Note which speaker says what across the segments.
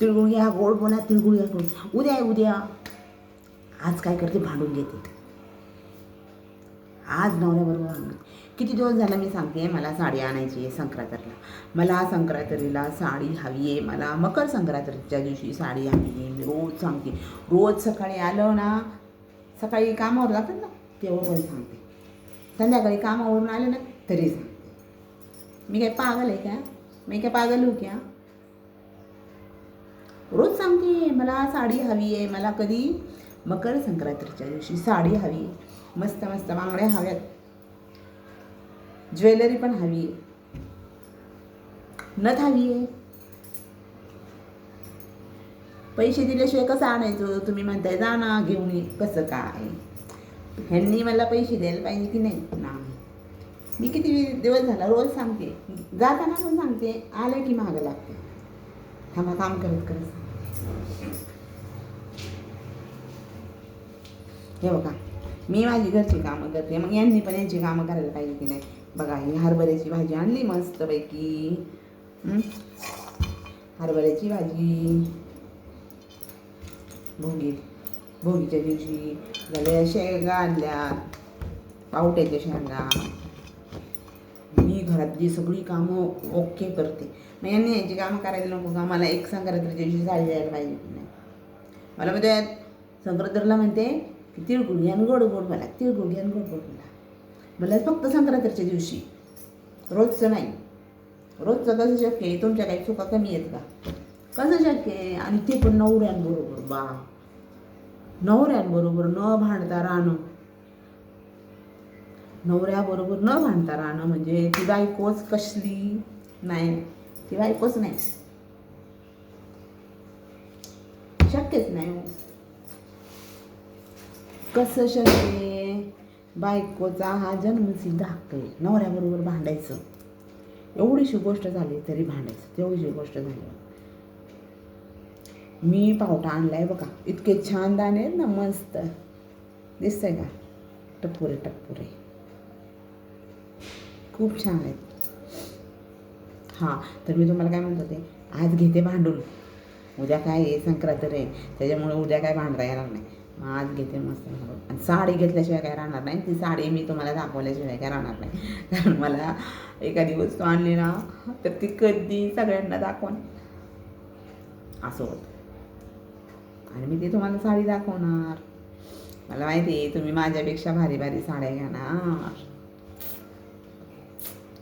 Speaker 1: तिळगुळ घ्या गोड बोला तिळगुळ घ्या गोड उद्या उद्या. आज काय करते? भांडून घेते. आज नवऱ्याबरोबर भांडून किती दिवस झाला मी सांगते मला साडी आणायची आहे संक्रांतीला. मला संक्रांतीला साडी हवी आहे. मला मकर संक्रांतीच्या दिवशी साडी हवी आहे. मी रोज सांगते. रोज सकाळी आलं ना सकाळी कामावर जातात ना तेव्हा पण सांगते. संध्याकाळी कामावरून आले ना तरी सांगते. मी काय पागल आहे का? मी काय पागल हो क्या रोज सांगते मला साडी हवी आहे मला कधी मकर संक्रांतीच्या दिवशी साडी हवी आहे. मस्त मस्त बांगड्या हव्यात. ज्वेलरी पण हवी आहे. नथ हवी आहे. पैसे दिल्याशिवाय कसं आणायचं? तुम्ही म्हणताय जा ना घेऊन ये. कसं काय? ह्यांनी मला पैसे द्यायला पाहिजे की नाही? ना मी किती दिवस झाला रोज सांगते. जाताना पण सांगते आले की मागं लागते. थांबा काम करत करत हे बघा मी माझी घरची कामं करते. मग यांनी पण यांची कामं करायला पाहिजे की नाही? बघा ही हरभऱ्याची भाजी आणली मस्तपैकी. हरभऱ्याची भाजी. भोगी भोगीच्या दिवशी झाल्या शेंगा आणल्या पावट्याच्या शेंगा. घरातली सगळी कामं ओके करते. मग यांनी यांची कामं करायला नको का? मला एक संक्रांतीच्या दिवशी झाली जायला पाहिजे की नाही? मला म्हणते संक्रांतला म्हणते की तिळगुळ घ्यान गोड गोड मला तिळगुळ घ्यान गोड गोड मला मला फक्त संक्रांतीच्या दिवशी. रोजचं नाही. रोजचं कसं शक्य आहे? तुमच्या काही चुका कमी आहेत का? कसं शक्य आहे? आणि ते पण नवऱ्यांबरोबर बा. नवऱ्यांबरोबर न भांडता राहणं. नवऱ्याबरोबर न भांडता राहणं म्हणजे ती बायकोच कसली? नाही. ती बायकोच नाही. शक्यच नाही हो. कसं शक्य बायकोचा हा जन्मसिद्ध हक्क आहे. नवऱ्याबरोबर भांडायचं. एवढीशी गोष्ट झाली तरी भांडायचं. तेवढीशी गोष्ट झाली. मी पावटा आणलाय बघा. इतके छान दाणे आहेत ना मस्त. दिसतंय का? टप्पुरे टप्पुरे खूप छान आहेत. हां तर मी तुम्हाला काय म्हणत होते आज घेते भांडून. उद्या काय आहे? संक्रांत रे त्याच्यामुळे उद्या काय भांडता येणार नाही. मग आज घेते मस्त भांडून. आणि साडी घेतल्याशिवाय काय राहणार नाही. ती साडी मी तुम्हाला दाखवल्याशिवाय काय राहणार नाही. कारण मला एखादी वस्तू आणली ना तर ती कधी सगळ्यांना दाखवण. असं होतं. आणि मी ती तुम्हाला साडी दाखवणार. मला माहिती आहे तुम्ही माझ्यापेक्षा भारी भारी साड्या घेणार.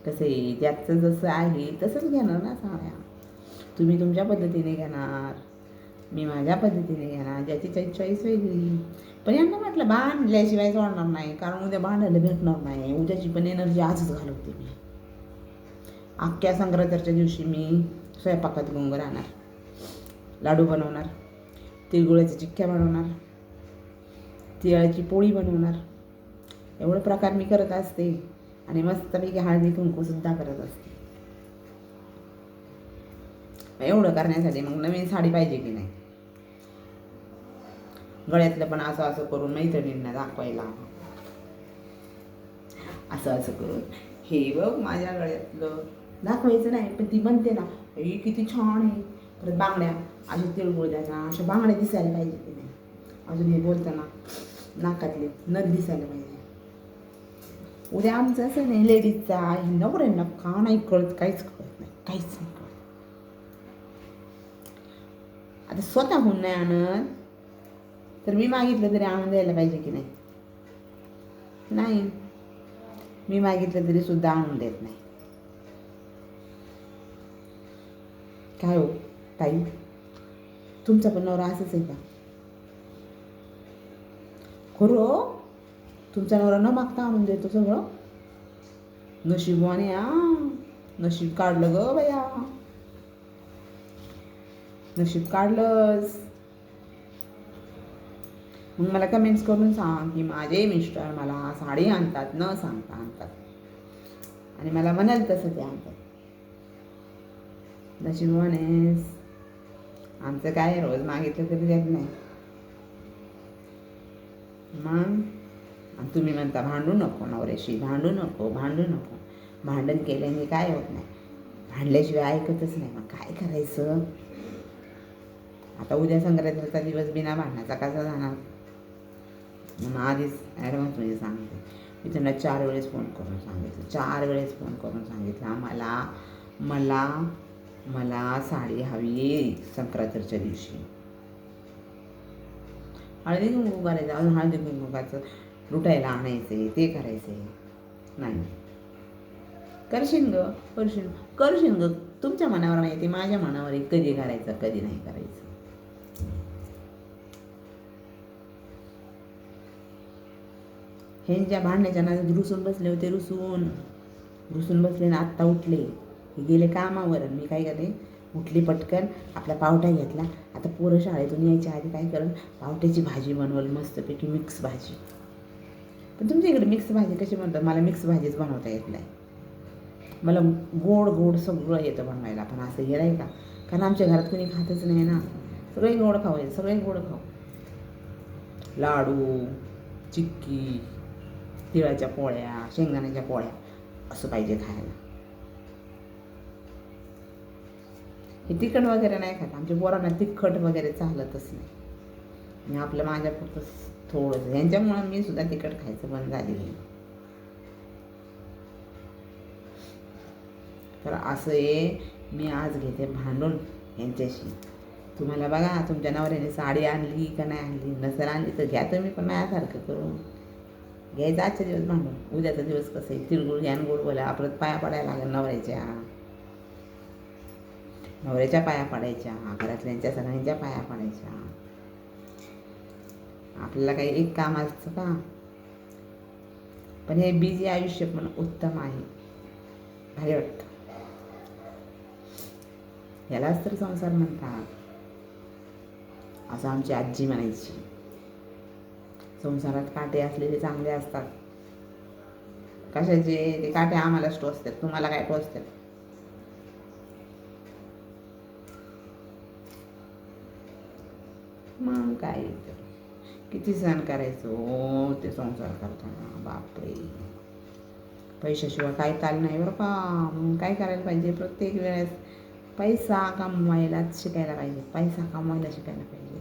Speaker 1: कसं आहे? ज्याचं जसं आहे तसंच घेणार ना साड्या. तुम्ही तुमच्या पद्धतीने घेणार. मी माझ्या पद्धतीने घेणार. ज्याची चॉईस चॉईस वेगळी. पण यांना म्हटलं भांडल्याशिवाय सोडणार नाही. कारण उद्या भांडायला भेटणार नाही. उद्याची पण एनर्जी आजच घालवते मी. अख्ख्या संक्रांतीच्या दिवशी मी स्वयंपाकात गुंग राहणार. लाडू बनवणार. तिळगुळ्याच्या चिक्क्या बनवणार. तिळाची पोळी बनवणार. एवढे प्रकार मी करत असते. आणि मस्तपैकी हळदी कुंकूसुद्धा करत असते. एवढं करण्यासाठी मग नवीन साडी पाहिजे की नाही? गळ्यातलं पण असं असं करून मैत्रिणींना दाखवायला. असं असं करून. हे बघ माझ्या गळ्यातलं. दाखवायचं नाही पण ती बनते ना ही किती छान आहे. परत बांगड्या अशा तिळगुळ द्यायचा अशा बांगड्या दिसायला पाहिजे की नाही. अजून हे बोलताना नाकातले नथ दिसायला पाहिजे. उद्या आमचं असं नाही लेडीजचा आहे. नवऱ्यांना का नाही कळत काहीच कळत नाही काहीच नाही कळत. आता स्वतःहून नाही आणत. तर मी मागितलं तरी आणून द्यायला पाहिजे की नाही? नाही. मी मागितलं तरी सुद्धा आणून देत नाही. काय हो ताई? तुमचा पण नवरा असंच आहे का? खरं हो? तुमचा नवरा न मागता आणून देतो सगळं. नशीबवाने आ नशीब काढलं ग बया. नशीब काढलंस. मग मला कमेंट्स करून सांग की माझे मिस्टर मला साडी आणतात न सांगता आणतात. आणि मला म्हणाल तसं ते आणतात. नशीबवाने आमचं काय रोज मागितलं तरी देत नाही. मग? आणि तुम्ही म्हणता भांडू नको नवऱ्याशी भांडू नको भांडू नको. भांडण केल्याने काय होत नाही. भांडल्याशिवाय ऐकतच नाही. मग काय करायचं? आता उद्या संक्रांतीचा दिवस बिना भांडण्याचा कसा जाणार? म्हणून आधीच ॲडव्हान्समध्ये सांगते. मी त्यांना चार वेळेस फोन करून सांगितलं. चार वेळेस फोन करून सांगितलं. मला मला मला साडी हवी संक्रांतीच्या दिवशी. हळदी कुंकू करायचं. अजून हळदी कुंकुकाचं लुटायला आणायचे ते करायचे. नाही. करशील ग करशील करशील ग तुमच्या मनावर नाही ते माझ्या मनावर आहे. कधी करायचं कधी नाही करायचं. ह्यांच्या भांडण्याच्या नादात रुसून बसले होते रुसून. रुसून बसले ना आत्ता उठले. हे गेले कामावर. मी काय करते? उठली पटकन आपला पावटा घेतला. आता पोरं शाळेतून यायच्या आधी काय करेल पावट्याची भाजी बनवल मस्तपैकी मिक्स भाजी. पण तुमच्या इकडे मिक्स भाजी कशी म्हणतात मला मिक्स भाजीच बनवता येत नाही. मला गोड गोड सगळं येतं बनवायला. पण असं हे नाही का? कारण आमच्या घरात कोणी खातच नाही ना. सगळे गोड खाऊ येत सगळे गोड खाऊ. लाडू चिक्की तिळाच्या पोळ्या शेंगदाण्याच्या पोळ्या असं पाहिजे खायला. हे तिखट वगैरे नाही खात. आमच्या पोरांना तिखट वगैरे चालतच नाही. मी आपलं माझ्या फक्त थोडंसं. ह्यांच्यामुळं मी सुद्धा तिखट खायचं बंद झालेली तर असं आहे मी आज घेते भांडून यांच्याशी. तुम्हाला बघा तुमच्या नवऱ्याने साडी आणली का नाही आणली? नसेल आणली तर घ्या तुम्ही पण माझ्यासारखं करून. घ्यायचं आजच्या दिवस भांडून. उद्याचा दिवस कसं आहे? तिळगुळ घ्या गोड बोला परत पाया पडायला लागेल नवऱ्याच्या. नवऱ्याच्या पाया पडायच्या घरातल्यांच्या सगळ्यांच्या पाया पडायच्या. आपल्याला काही एक काम असतं का? पण हे बिझी आयुष्य पण उत्तम आहे. भारी वाटतं. यालाच तर संसार म्हणतात. असं आमची आजी म्हणायची. संसारात काटे असलेले चांगले असतात. कशाचे? ते काटे आम्हालाच टोचतात. तुम्हाला काय टोचतात? मग काय? तर किती सहन करायचो? ते संसार करताना बापरे. पैशाशिवाय काय चाल नाही बरं का? मग काय करायला पाहिजे? प्रत्येक वेळेस पैसा कमवायलाच शिकायला पाहिजे. पैसा कमवायला शिकायला पाहिजे.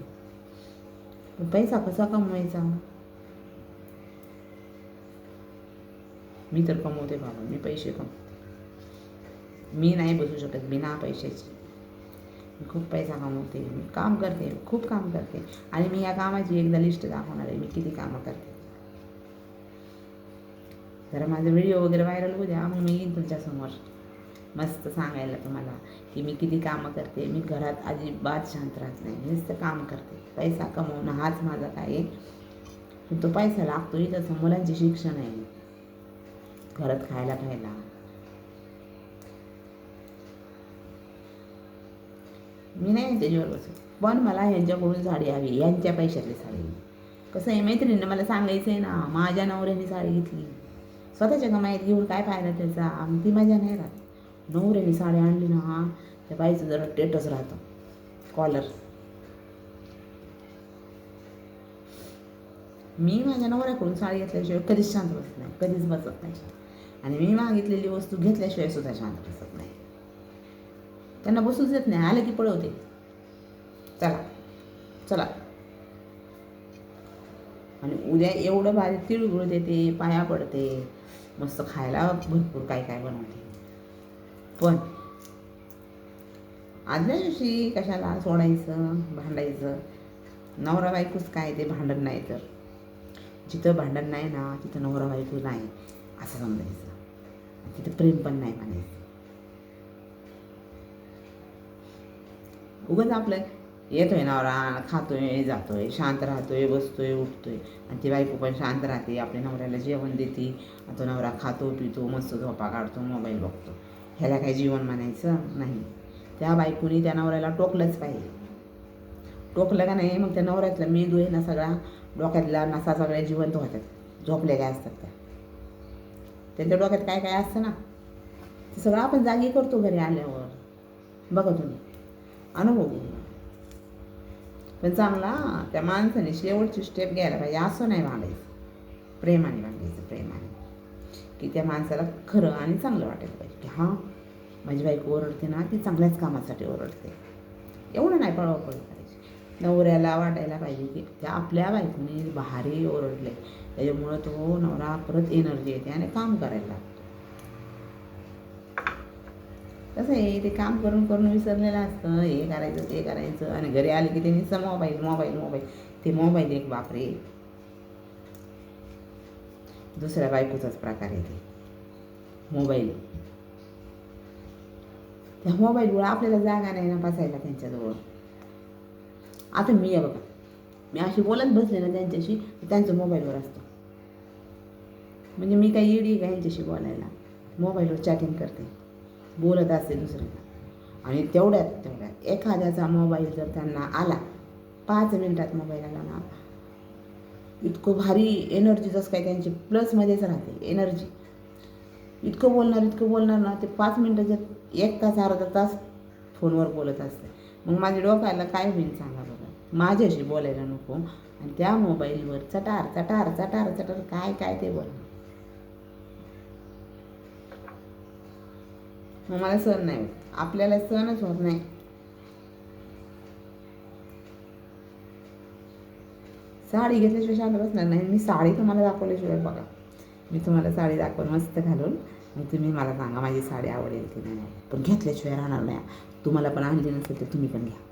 Speaker 1: पैसा कसा कमवायचा? मी तर कमवते बाबा. मी पैसे कमवते. मी नाही बसू शकत बिना पैशाची. खूप पैसा कमवते मी काम करते खूप काम करते. आणि मी या कामाची एकदा लिस्ट दाखवणार आहे मी किती कामं करते. जरा माझा व्हिडिओ वगैरे व्हायरल होऊ द्या मग मी येईन तुमच्यासमोर मस्त सांगायला तुम्हाला की मी किती कामं करते मी घरात अजिबात शांत राहत नाही नुसतं काम करते. पैसा कमवणं हाच माझा काय तो पैसा लागतो इथं मुलांचे शिक्षण आहे. घरात खायला खायला मी नाही यांच्याजीवर बसू पण मला यांच्याकडून साडी हवी यांच्या पैशातली साडी कसं आहे मैत्रिणीनं मला सांगायचं आहे ना माझ्या नवऱ्याने साडी घेतली. स्वतःच्या कमाईत घेऊन काय फायदा त्याचा? अगदी ती नाही राहत. नवऱ्याने साडी आणली ना त्या बाईचं जरा टेटच राहतं. कॉलर मी माझ्या नवऱ्याकडून साडी घेतल्याशिवाय कधीच शांत बसत नाही कधीच बसत नाही. आणि मी मागितलेली वस्तू घेतल्याशिवाय सुद्धा शांत बसत नाही. त्यांना बसूच देत नाही आलं की पळवते. चला चला. आणि उद्या एवढं भारी तिळगुळ देते पाया पडते मस्त खायला भरपूर काय काय बनवते. पण आदल्या दिवशी कशाला सोडायचं भांडायचं? नवरा बायकोच काय ते भांडण नाही तर. जिथं भांडण नाही ना तिथं नवरा बायको नाही असं समजायचं. तिथं प्रेम पण नाही म्हणायचं. उगाच आपलं येतोय नवरा खातोय जातोय शांत राहतोय बसतोय उठतोय. आणि ती बायको पण शांत राहते आपल्या नवऱ्याला जेवण देते. तो नवरा खातो पितो मस्त झोपा काढतो मोबाईल बघतो. ह्याला काय जीवन म्हणायचं नाही. त्या बायकोनी त्या नवऱ्याला टोकलंच पाहिजे. टोकलं का नाही मग त्या नवऱ्यातला मेंदू आहे ना सगळा डोक्यातला नसा सगळ्या जिवंत होतात. झोपलेल्या असतात त्या? त्यांच्या डोक्यात काय काय असतं ना? ते सगळं आपण जागी करतो घरी आल्यावर. बघा तुम्ही. अनुभव घेऊन पण चांगला त्या माणसाने शेवटची स्टेप घ्यायला पाहिजे असं नाही भांडायचं प्रेमाने भांडायचं प्रेमाने. की त्या माणसाला खरं आणि चांगलं वाटायला पाहिजे. की हां माझी बायको ओरडते ना ती चांगल्याच कामासाठी ओरडते. एवढं नाही पळावपळ पाहिजे. नवऱ्याला वाटायला पाहिजे की त्या आपल्या बायकोने भारी ओरडले त्याच्यामुळं तो नवरा परत एनर्जी येते आणि काम करायला लागतो. कसं आहे ते काम करून करून विसरलेलं असतं. हे करायचं ते करायचं. आणि घरी आले की ते नुसतं मोबाईल मोबाईल मोबाईल ते मोबाईल एक बापरे. दुसऱ्या बायकोचाच प्रकार आहे ते. मोबाईल त्या मोबाईलवर आपल्याला जागा नाही ना बसायला त्यांच्याजवळ. आता मी आहे बघा. मी अशी बोलत बसले ना त्यांच्याशी त्यांचं मोबाईलवर असतं. म्हणजे मी काही येडी का यांच्याशी बोलायला? मोबाईलवर चॅटिंग करते. बोलत असते दुसऱ्याला आणि तेवढ्यात तेवढ्यात एखाद्याचा मोबाईल जर त्यांना आला पाच मिनटात मोबाईल आला ना इतकं भारी एनर्जी जसं काय त्यांची प्लसमध्येच राहते एनर्जी इतकं बोलणार इतकं बोलणार ना ते पाच मिनटं एक तास अर्धा तास फोनवर बोलत असते. मग माझ्या डोक्याला काय होईल सांगा बघा माझ्याशी बोलायला नको. आणि त्या मोबाईलवर चटार चटार चटार चटार काय काय ते बोला मग मला सण नाही होत. आपल्याला सणच होत नाही. साडी घेतल्याशिवाय शांत बसणार नाही. मी साडी तुम्हाला दाखवल्याशिवाय बघा. मी तुम्हाला साडी दाखवून मस्त घालून मग तुम्ही मला सांगा माझी साडी आवडेल की नाही. पण घेतल्याशिवाय राहणार नाही. तुम्हाला पण आणली नसेल तर तुम्ही पण घ्या.